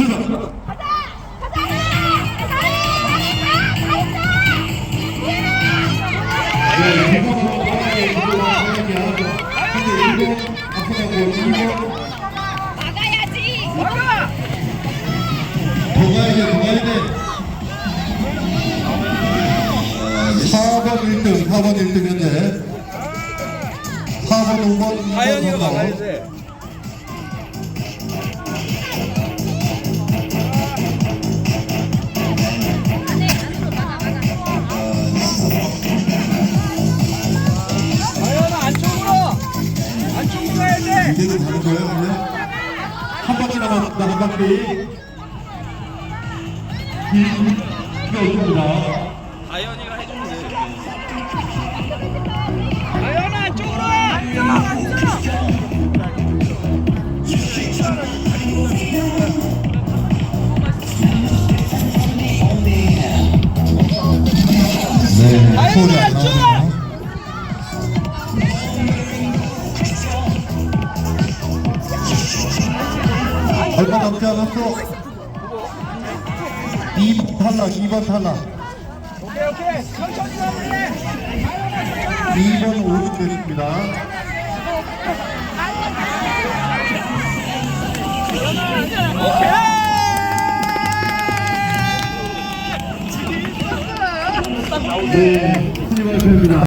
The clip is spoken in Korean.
출발. 일본 막아야지. 더 가야 돼, 더 가야 돼. 4번 1등, 4번 1등 현재. 4번, 5번, 2번 하연 이대로 가는 거예요, 그냥? 한 바퀴 남았습니다, 한 바퀴. 이, 없습니다. 하연이가 해주면 돼. 하연아 안쪽으로 와. 안쪽. 네, 소리 안 나오네요. 얼마 남지 않았어. 2 탈락, 2번 탈락. 오케이 오케이. 천천히 가볼래. 2번 5등 됐습니다. 네, 수고하셨습니다.